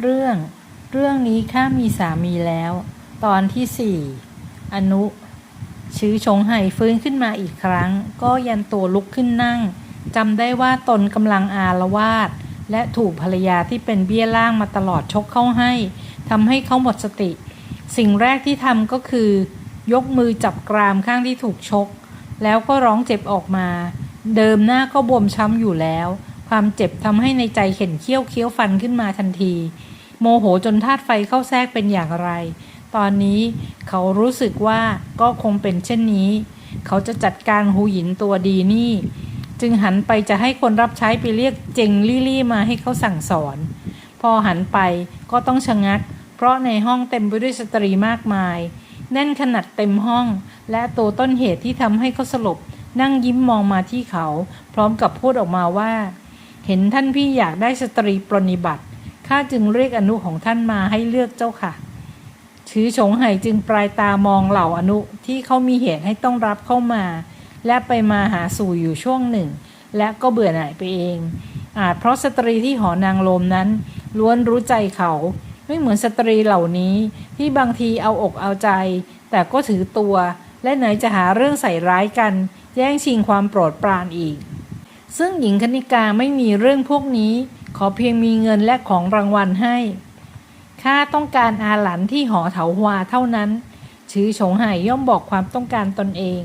เรื่อง เรื่องนี้ข้ามีสามีแล้ว ตอนที่สี่อนุ ชื้อชงไห่ฟื้นขึ้นมาอีกครั้ง ก็ยันตัวลุกขึ้นนั่งจำได้ว่าตนกำลังอาละวาด และถูกภรรยาที่เป็นเบี้ยล่างมาตลอดชกเข้าให้ทำให้เขาหมดสติ สิ่งแรกที่ทำก็คือ ยกมือจับกรามข้างที่ถูกชก แล้วก็ร้องเจ็บออกมา เดิมหน้าก็บวมช้ำอยู่แล้ว ความเจ็บทำให้ในใจเข็นเคี้ยวเคี้ยวฟันขึ้นมาทันที โมโหจนธาตุไฟเข้าแทรกเป็นอย่างไร ตอนนี้เขารู้สึกว่าก็คงเป็นเช่นนี้ เขาจะจัดการหูหยินตัวดีนี่ จึงหันไปจะให้คนรับใช้ไปเรียกเจงลี่ลี่มาให้เขาสั่งสอน พอหันไปก็ต้องชะงัก เพราะในห้องเต็มไปด้วยสตรีมากมาย แน่นขนาดเต็มห้อง และตัวต้นเหตุที่ทำให้เขาสลบนั่งยิ้มมองมาที่เขา พร้อมกับพูดออกมาว่า เห็นท่านพี่อยากได้สตรีปรนิบัติข้าจึงเรียกอนุของท่านมาให้เลือกเจ้าค่ะชือฉงไห่จึงปลายตามองเหล่าอนุที่เขามีเหตุให้ต้องรับเข้ามา และไปมาหาสู่อยู่ช่วงหนึ่ง และก็เบื่อหน่ายไปเอง อาจเพราะสตรีที่หอนางลมนั้น ล้วนรู้ใจเขา ไม่เหมือนสตรีเหล่านี้ที่บางทีเอาอกเอาใจ แต่ก็ถือตัว และไหนจะหาเรื่องใส่ร้ายกัน แย่งชิงความโปรดปรานอีก ซึ่งหญิงคณิกาไม่มีเรื่องพวกนี้ ขอเพียงมีเงินและของรางวัลให้ข้าต้องการอาหลันที่หอเถาฮวาเท่านั้น ชื้อฉงไห่ย่อมบอกความต้องการตนเอง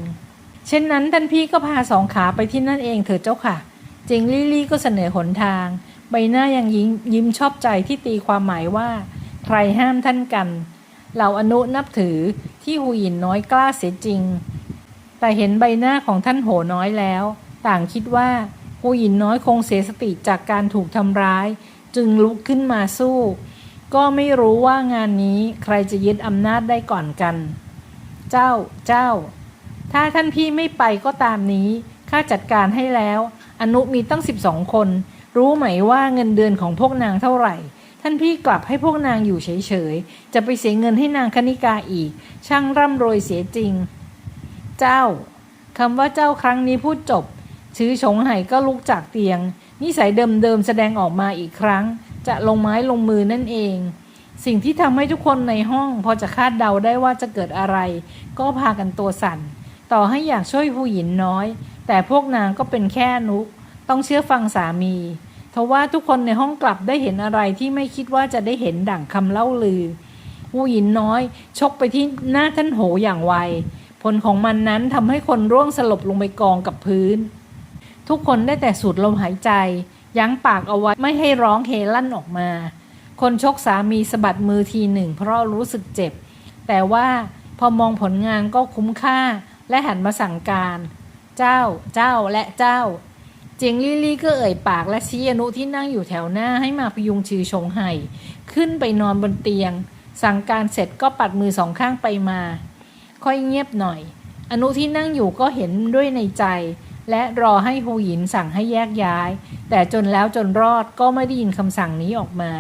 เช่นนั้นท่านพี่ก็พาสองขาไปที่นั่นเองเถิดเจ้าค่ะ เจงลี่ลี่ก็เสนอหนทาง ใบหน้ายังยิ้มยิ้มชอบใจที่ตีความหมายว่า ใครห้ามท่านกัน เหล่าอนุนับถือที่หูหยินน้อยกล้าเสียจริง แต่เห็นใบหน้าของท่านโหน้อยแล้ว ต่างคิดว่า หูหยินน้อยคงเสียสติจากการถูกทำร้าย จึงลุกขึ้นมาสู้ ก็ไม่รู้ว่างานนี้ใครจะยึดอำนาจได้ก่อนกัน เจ้า เจ้า ถ้าท่านพี่ไม่ไปก็ตามนี้ ข้าจัดการให้แล้ว อนุมีตั้ง12คน รู้ไหมว่าเงินเดือนของพวกนางเท่าไหร่ ท่านพี่กลับให้พวกนางอยู่เฉยๆ จะไปเสียเงินให้นางคณิกาอีก ช่างร่ำรวยเสียจริง เจ้าคำว่าเจ้าครั้งนี้พูดจบ ชื้อฉงไห่ก็ลุกจากเตียง นิสัยเดิมๆแสดงออกมาอีกครั้ง จะลงไม้ลงมือนั่นเอง สิ่งที่ทำให้ทุกคนในห้อง พอจะคาดเดาได้ว่าจะเกิดอะไร ก็พากันตัวสั่น ต่อให้อยากช่วยผู้หญิงน้อย แต่พวกนางก็เป็นแค่นุก ต้องเชื่อฟังสามีทว่าทุกคนในห้องกลับได้เห็นอะไรที่ไม่คิดว่าจะได้เห็นดั่งคำเล่าลือ ผู้หญิงน้อย ชกไปที่หน้าท่านโหอย่างไว ผลของมันนั้นทำให้คนร่วงสลบลงไปกองกับพื้น ทุกคนได้แต่สูดลมหายใจ ยั้งปากเอาไว้ไม่ให้ร้องเฮลั่นออกมา คนชกสามีสะบัดมือทีหนึ่ง เพราะรู้สึกเจ็บ แต่ว่าพอมองผลงานก็คุ้มค่าและหันมาสั่งการ เจ้า เจ้าและเจ้า เจงลี่ลี่ก็เอ่ยปากและชี้อนุที่นั่งอยู่แถวหน้าให้มาพยุงชื่อชงไห่ขึ้นไปนอนบนเตียง สั่งการเสร็จก็ปัดมือสองข้างไปมา ค่อยเงียบหน่อย อนุที่นั่งอยู่ก็เห็นด้วยในใจ และรอให้ฮูหยินสั่งให้แยกย้าย แต่จนแล้วจนรอดก็ไม่ได้ยินคำสั่งนี้ออกมา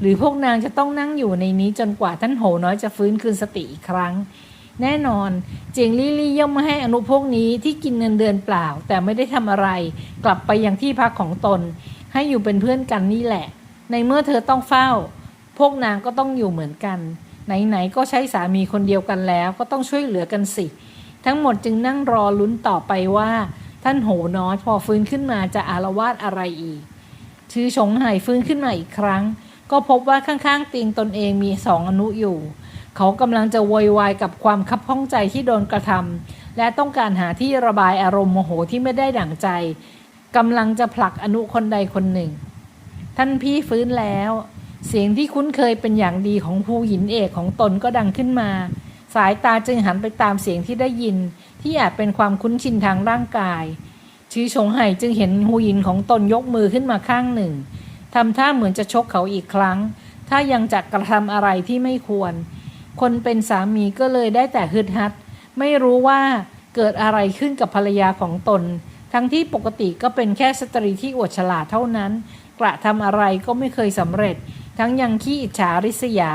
หรือพวกนางจะต้องนั่งอยู่ในนี้จนกว่าท่านโหน้อยจะฟื้นคืนสติอีกครั้ง แน่นอนเจียงลี่ลี่ย่อมไม่ให้อนุพวกนี้ที่กินเงินเดือนเปล่า แต่ไม่ได้ทำอะไร กลับไปยังที่พักของตน ให้อยู่เป็นเพื่อนกันนี่แหละ ในเมื่อเธอต้องเฝ้า พวกนางก็ต้องอยู่เหมือนกัน ไหนๆก็ใช้สามีคนเดียวกันแล้ว ก็ต้องช่วยเหลือกันสิ ทั้งหมดจึงนั่งรอลุ้นต่อไปว่า ท่านโหน้อยพอฟื้นขึ้นมาจะอารวาสอะไรอีก ชื่อชงไห่ฟื้นขึ้นมาอีกครั้ง ก็พบว่าข้างๆเตียงตนเองมีสองอนุอยู่ เขากำลังจะโวยวายกับความคับข้องใจที่โดนกระทำและต้องการหาที่ระบายอารมณ์โมโหที่ไม่ได้ดั่งใจกำลังจะผลักอนุคนใดคนหนึ่ง ท่านพี่ฟื้นแล้ว เสียงที่คุ้นเคยเป็นอย่างดีของภูหินเอกของตนก็ดังขึ้นมา สายตาจึงหันไปตามเสียงที่ได้ยิน ที่อาจเป็นความคุ้นชินทางร่างกายชื้อชงไห่จึงเห็นหูหินของตนยกมือขึ้นมาข้างหนึ่งทำท่าเหมือนจะชกเขาอีกครั้ง ถ้ายังจะกระทำอะไรที่ไม่ควร คนเป็นสามีก็เลยได้แต่ฮึดฮัด ไม่รู้ว่าเกิดอะไรขึ้นกับภรรยาของตน ทั้งที่ปกติก็เป็นแค่สตรีที่อวดฉลาดเท่านั้น กระทำอะไรก็ไม่เคยสำเร็จ ทั้งยังขี้อิจฉาริษยา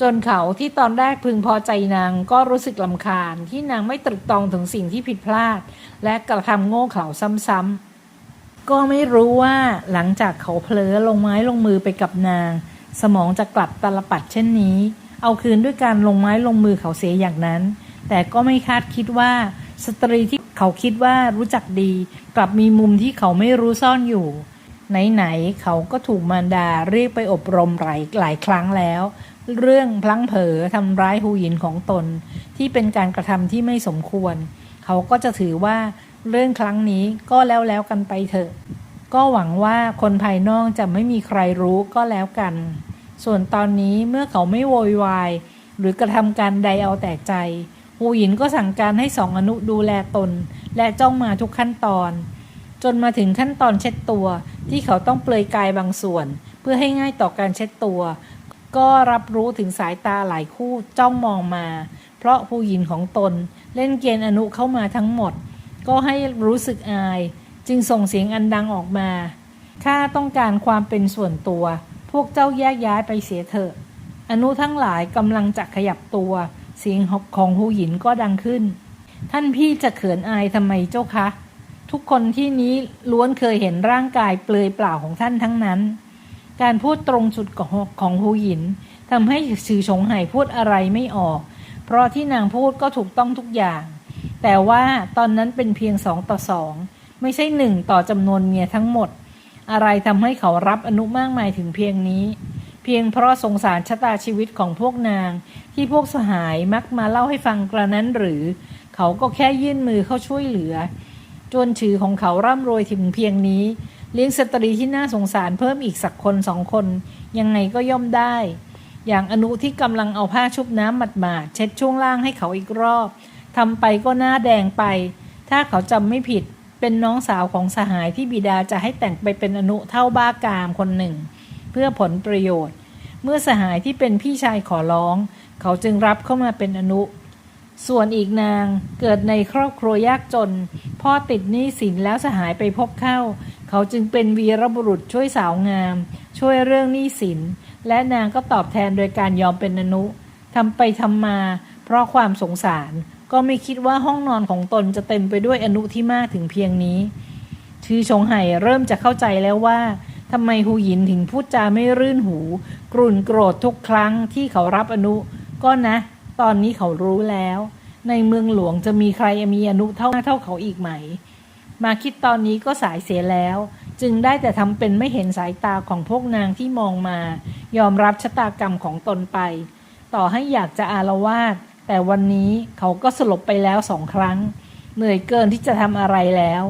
จนเขาที่ตอนแรกพึงพอใจนางก็รู้สึกลำคาญที่นางไม่ตรึกตรองถึงสิ่งที่ผิดพลาด และกระทำโง่เขลาซ้ำๆก็ไม่รู้ว่าหลังจากเขาเผลอลงไม้ลงมือไปกับนาง สมองจะกลับตลปัดเช่นนี้ เอาคืนด้วยการลงไม้ลงมือเขาเสียอย่างนั้น แต่ก็ไม่คาดคิดว่าสตรีที่เขาคิดว่ารู้จักดี กลับมีมุมที่เขาไม่รู้ซ่อนอยู่ ไหนๆเขาก็ถูกมารดาเรียกไปอบรมหลายหลายครั้งแล้ว เรื่องพลั้งเผลอทำร้ายหูหยินของตน ที่เป็นการกระทำที่ไม่สมควร เขาก็จะถือว่าเรื่องครั้งนี้ก็แล้วแล้วกันไปเถอะ ก็หวังว่าคนภายนอกจะไม่มีใครรู้ก็แล้วกัน ส่วนตอนนี้เมื่อเขาไม่โวยวาย หรือกระทำการใดเอาแต่ใจหูหยินก็สั่งการให้สองอนุดูแลตน และจ้องมาทุกขั้นตอน จนมาถึงขั้นตอนเช็ดตัวที่เขาต้องเปลือยกายบางส่วน เพื่อให้ง่ายต่อการเช็ดตัว ก็รับรู้ถึงสายตาหลายคู่จ้องมองมา เพราะผู้หญิงของตนเล่นเกณฑ์อนุเข้ามาทั้งหมด ก็ให้รู้สึกอาย จึงส่งเสียงอันดังออกมา ข้าต้องการความเป็นส่วนตัว พวกเจ้าแยกย้ายไปเสียเถอะ อนุทั้งหลายกำลังจะขยับตัว เสียงของหูหยินก็ดังขึ้น ท่านพี่จะเขินอายทำไมเจ้าคะ ทุกคนที่นี้ล้วนเคยเห็นร่างกายเปลือยเปล่าของท่านทั้งนั้น การพูดตรงจุดของหูหยินทำให้ชื่อชงไห่พูดอะไรไม่ออก เพราะที่นางพูดก็ถูกต้องทุกอย่าง แต่ว่าตอนนั้นเป็นเพียงสองต่อสองไม่ใช่หนึ่งต่อจำนวนเมียทั้งหมด อะไรทำให้เขารับอนุมากมายถึงเพียงนี้ เพียงเพราะสงสารชะตาชีวิตของพวกนาง ที่พวกสหายมักมาเล่าให้ฟังกระนั้นหรือ เขาก็แค่ยื่นมือเข้าช่วยเหลือ จนถือของเขาร่ำรวยถึงเพียงนี้ เลี้ยงสตรีที่น่าสงสารเพิ่มอีกสักคนสองคน ยังไงก็ย่อมได้ อย่างอนุที่กำลังเอาผ้าชุบน้ำหมาดๆเช็ดช่วงล่างให้เขาอีกรอบทำไปก็หน้าแดงไป ถ้าเขาจำไม่ผิดเป็นน้องสาวของสหายที่บิดาจะให้แต่งไปเป็นอนุเท่าบ้ากามคนหนึ่ง เพื่อผลประโยชน์ เมื่อสหายที่เป็นพี่ชายขอร้อง เขาจึงรับเข้ามาเป็นอนุ ส่วนอีกนางเกิดในครอบครัวยากจน พ่อติดหนี้สินแล้วสหายไปพบเข้า เขาจึงเป็นวีรบุรุษช่วยสาวงาม ช่วยเรื่องหนี้สิน และนางก็ตอบแทนโดยการยอมเป็นอนุทำไปทำมา เพราะความสงสารก็ไม่คิดว่าห้องนอนของตนจะเต็มไปด้วยอนุที่มากถึงเพียงนี้ ชื่อชงไห่เริ่มจะเข้าใจแล้วว่าทำไมหูหยินถึงพูดจาไม่รื่นหู กรุ่นโกรธทุกครั้งที่เขารับอนุ ก็นะ ตอนนี้เขารู้แล้ว ในเมืองหลวงจะมีใครมีอนุเท่าเท่าเขาอีกไหม มาคิดตอนนี้ก็สายเสียแล้ว จึงได้แต่ทำเป็นไม่เห็นสายตาของพวกนางที่มองมา ยอมรับชะตากรรมของตนไป ต่อให้อยากจะอารวาสแต่วันนี้เขาก็สลบไปแล้วสองครั้ง เหนื่อยเกินที่จะทำอะไรแล้ว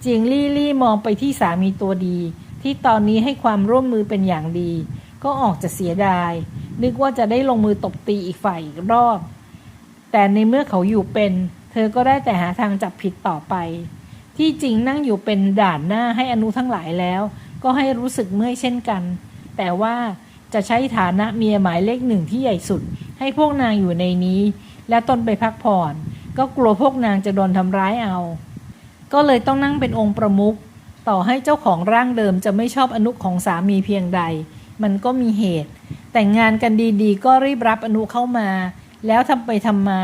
เจียงลี่ลี่มองไปที่สามีตัวดี ที่ตอนนี้ให้ความร่วมมือเป็นอย่างดี ก็ออกจะเสียดาย นึกว่าจะได้ลงมือตบตีอีกฝ่ายอีกรอบ แต่ในเมื่อเขาอยู่เป็น เธอก็ได้แต่หาทางจับผิดต่อไป ที่จริงนั่งอยู่เป็นด่านหน้าให้อนุทั้งหลายแล้ว ก็ให้รู้สึกเมื่อยเช่นกัน แต่ว่าจะใช้ฐานะเมียหมายเลขหนึ่งที่ใหญ่สุด ให้พวกนางอยู่ในนี้ และตนไปพักผ่อน ก็กลัวพวกนางจะโดนทำร้ายเอา ก็เลยต้องนั่งเป็นองค์ประมุขต่อให้เจ้าของร่างเดิมจะไม่ชอบอนุของสามีเพียงใด มันก็มีเหตุ แต่งงานกันดีๆ ก็รีบรับอนุเข้ามา แล้วทำไปทำมา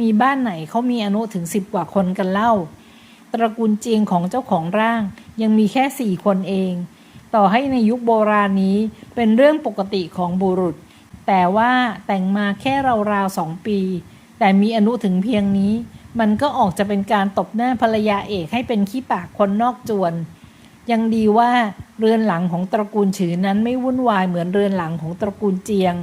มีบ้านไหนเขามีอนุถึงสิบกว่าคนกันเล่า ตระกูลเจียงของเจ้าของร่าง ยังมีแค่สี่คนเอง ต่อให้ในยุคโบราณนี้เป็นเรื่องปกติของบุรุษ แต่ว่าแต่งมาแค่ราวๆสองปี แต่มีอนุถึงเพียงนี้ มันก็ออกจะเป็นการตบหน้าภรรยาเอกให้เป็นขี้ปากคนนอกจวน ยังดีว่าเรือนหลังของตระกูลฉือนั้นไม่วุ่นวายเหมือนเรือนหลังของตระกูลเจียง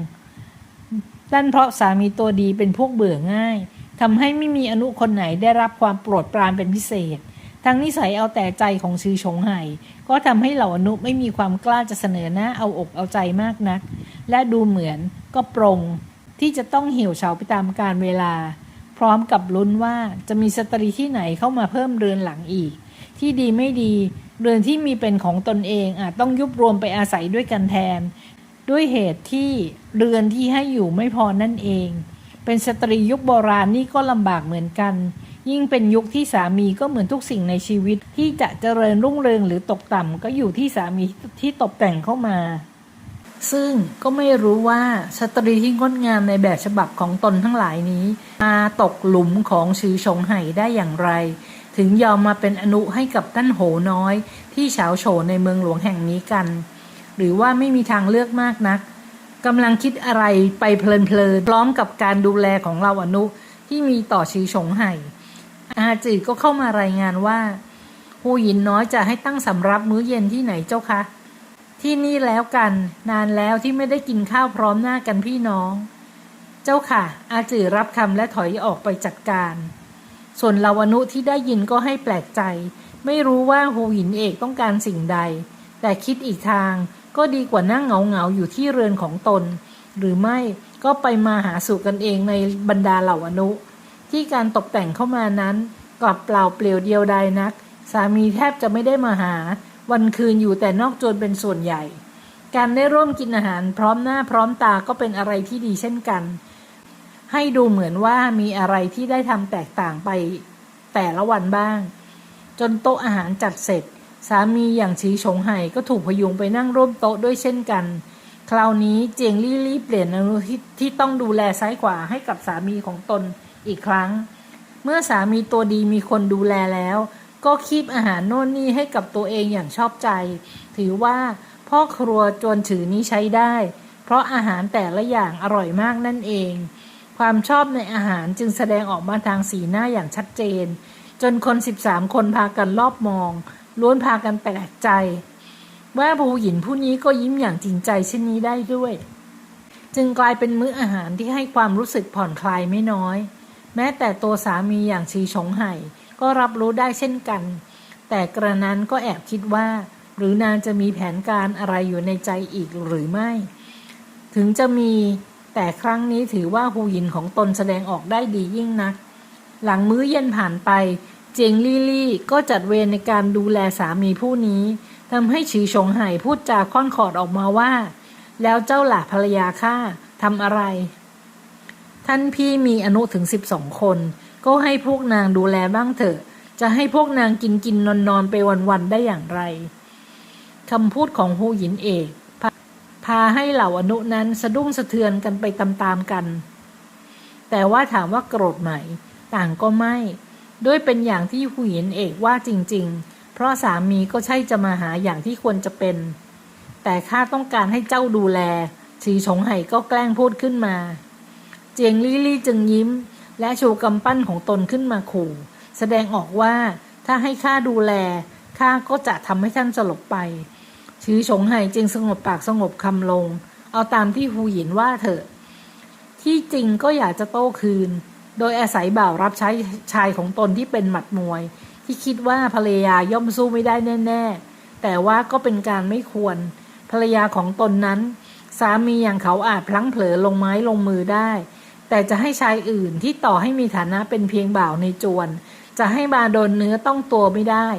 นั่นเพราะสามีตัวดีเป็นพวกเบื่อง่าย ทำให้ไม่มีอนุคนไหนได้รับความโปรดปรานเป็นพิเศษ ทั้งนิสัยเอาแต่ใจของชื่อชงไห่ก็ทำให้เหล่าอนุไม่มีความกล้าจะเสนอหน้าเอาอกเอาใจมากนัก และดูเหมือนก็ปรง ที่จะต้องเหี่ยวเฉาไปตามกาลเวลา พร้อมกับลุ้นว่าจะมีสตรีที่ไหนเข้ามาเพิ่มเรือนหลังอีก ที่ดีไม่ดี เรือนที่มีเป็นของตนเองอาจต้องยุบรวมไปอาศัยด้วยกันแทน ด้วยเหตุที่เรือนที่ให้อยู่ไม่พอนั่นเอง เป็นสตรียุคโบราณนี่ก็ลำบากเหมือนกัน ยิ่งเป็นยุคที่สามีก็เหมือนทุกสิ่งในชีวิต ที่จะเจริญรุ่งเรืองหรือตกต่ำก็อยู่ที่สามีที่ตกแต่งเข้ามา ซึ่งก็ไม่รู้ว่าสตรีที่งดงามในแบบฉบับของตนทั้งหลายนี้ มาตกหลุมของชื่อชงไห่ได้อย่างไร ถึงยอมมาเป็นอนุให้กับท่านโหน้อย ที่เฉาโฉในเมืองหลวงแห่งนี้กัน หรือว่าไม่มีทางเลือกมากนัก กำลังคิดอะไรไปเพลินๆพร้อมกับการดูแลของเราอนุที่มีต่อชีชงไห่อาจืดก็เข้ามารายงานว่าหูหยินน้อยจะให้ตั้งสำรับมื้อเย็นที่ไหนเจ้าคะ ที่นี่แล้วกันนานแล้วที่ไม่ได้กินข้าวพร้อมหน้ากันพี่น้อง เจ้าค่ะ อาจือรับคำและถอยออกไปจัดการ ส่วนลาวนุที่ได้ยินก็ให้แปลกใจ ไม่รู้ว่าหูหยินเอกต้องการสิ่งใด แต่คิดอีกทาง ก็ดีกว่านั่งเหงาเหงาๆอยู่ที่เรือนของตน หรือไม่ก็ไปมาหาสู่กันเองในบรรดาเหล่าอนุ ที่การตกแต่งเข้ามานั้นกลับเปล่าเปลี่ยวเดียวดายนัก สามีแทบจะไม่ได้มาหา วันคืนอยู่แต่นอกจนเป็นส่วนใหญ่ การได้ร่วมกินอาหารพร้อมหน้าพร้อมตาก็เป็นอะไรที่ดีเช่นกัน ให้ดูเหมือนว่ามีอะไรที่ได้ทำแตกต่างไปแต่ละวันบ้าง จนโต๊ะอาหารจัดเสร็จ สามีอย่างชีชงไห่ก็ถูกพยุงไปนั่งร่วมโต๊ะด้วยเช่นกัน คราวนี้เจียงลี่ลี่เปลี่ยนอนุที่ที่ต้องดูแลซ้ายขวาให้กับสามีของตนอีกครั้ง เมื่อสามีตัวดีมีคนดูแลแล้ว ก็คีบอาหารโน่นนี่ให้กับตัวเองอย่างชอบใจ ถือว่าพ่อครัวจวนถือนี้ใช้ได้ เพราะอาหารแต่ละอย่างอร่อยมากนั่นเอง ความชอบในอาหารจึงแสดงออกมาทางสีหน้าอย่างชัดเจน จนคน 13 คนพากันรอบมอง ล้วนพากันแปลกใจ ว่าผู้หญิงผู้นี้ก็ยิ้มอย่างจริงใจเช่นนี้ได้ด้วย จึงกลายเป็นมื้ออาหารที่ให้ความรู้สึกผ่อนคลายไม่น้อย แม้แต่ตัวสามีอย่างชีชงไห่ก็รับรู้ได้เช่นกัน แต่กระนั้นก็แอบคิดว่า หรือนางจะมีแผนการอะไรอยู่ในใจอีกหรือไม่ ถึงจะมีแต่ครั้งนี้ถือว่าหูหยินของตนแสดงออกได้ดียิ่งนัก หลังมื้อเย็นผ่านไป จียงลี่ลี่ก็จัดเวรในการดูแลสามีผู้นี้ทำให้ฉีชงไห่พูดจาค่อนขอดออกมาว่า แล้วเจ้าหล่ะภรรยาข้าทำอะไร ท่านพี่มีอนุถึงสิบสองคน ก็ให้พวกนางดูแลบ้างเถอะ จะให้พวกนางกินกินนอนนอนไปวันๆได้อย่างไรคำพูดของฮูหยินเอกพาพาให้เหล่าอนุนั้นสะดุ้งสะเทือนกันไปตามๆกัน แต่ว่าถามว่าโกรธไหม ต่างก็ไม่ ด้วยเป็นอย่างที่ฮูหยินเอกว่าจริง ๆ เพราะสามีก็ใช่จะมาหาอย่างที่ควรจะเป็น แต่ข้าต้องการให้เจ้าดูแล ชีชงไห่ก็แกล้งพูดขึ้นมา เจียงลี่ลี่จึงยิ้ม และชูกำปั้นของตนขึ้นมาขู่ แสดงออกว่าถ้าให้ข้าดูแลข้าก็จะทำให้ท่านสลบไปชื้อชงไห่จึงสงบปากสงบคำลง เอาตามที่ฮูหยินว่าเถอะ ที่จริงก็อยากจะโต้คืน โดยอาศัยบ่าวรับใช้ชายของตนที่เป็นหมัดมวย ที่คิดว่าภรรยาย่อมสู้ไม่ได้แน่ ๆ แต่ว่าก็เป็นการไม่ควร ภรรยาของตนนั้น สามีอย่างเขาอาจพลั้งเผลอลงไม้ลงมือได้ แต่จะให้ชายอื่นที่ต่อให้มีฐานะเป็นเพียงบ่าวในจวน จะให้มาโดนเนื้อต้องตัวไม่ได้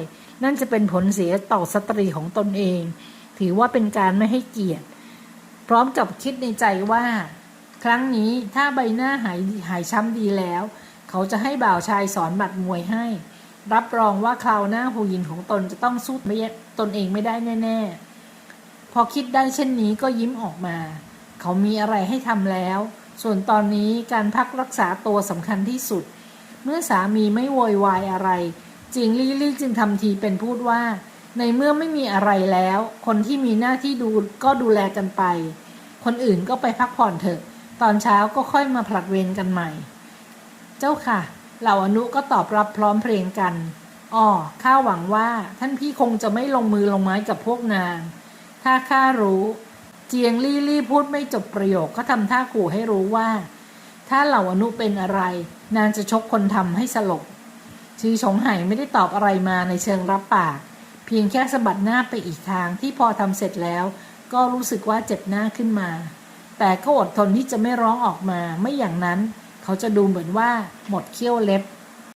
นั่นจะเป็นผลเสียต่อสตรีของตนเอง ถือว่าเป็นการไม่ให้เกียรติ พร้อมกับคิดในใจว่า ครั้งนี้ถ้าใบหน้าหายหายช้ำดีแล้ว เขาจะให้บ่าวชายสอนหมัดมวยให้ รับรองว่าคราวหน้าผู้หญิงของตนจะต้องสู้ไม่ตนเองไม่ได้แน่ ๆ พอคิดได้เช่นนี้ก็ยิ้มออกมา เขามีอะไรให้ทำแล้ว ส่วนตอนนี้การพักรักษาตัวสำคัญที่สุด เมื่อสามีไม่โวยวายอะไรจิงลี่ลี่จึงทำทีเป็นพูดว่า ในเมื่อไม่มีอะไรแล้ว คนที่มีหน้าที่ดูก็ดูแลกันไป คนอื่นก็ไปพักผ่อนเถอะ ตอนเช้าก็ค่อยมาผลัดเวรกันใหม่ เจ้าค่ะ เหล่าอนุก็ตอบรับพร้อมเพรียงกันอ๋อข้าหวังว่าท่านพี่คงจะไม่ลงมือลงไม้กับพวกนาง ถ้าข้ารู้ เจียงลี่ลี่พูดไม่จบประโยคก็ทำท่าขู่ให้รู้ว่า ถ้าเหล่าอนุเป็นอะไร นางจะชกคนทำให้สลบชีชงไห่ไม่ได้ตอบอะไรมาในเชิงรับปาก เพียงแค่สะบัดหน้าไปอีกทางที่พอทำเสร็จแล้ว ก็รู้สึกว่าเจ็บหน้าขึ้นมา แต่ก็อดทนที่จะไม่ร้องออกมา ไม่อย่างนั้น เขาจะดูเหมือนว่าหมดเขี้ยวเล็บ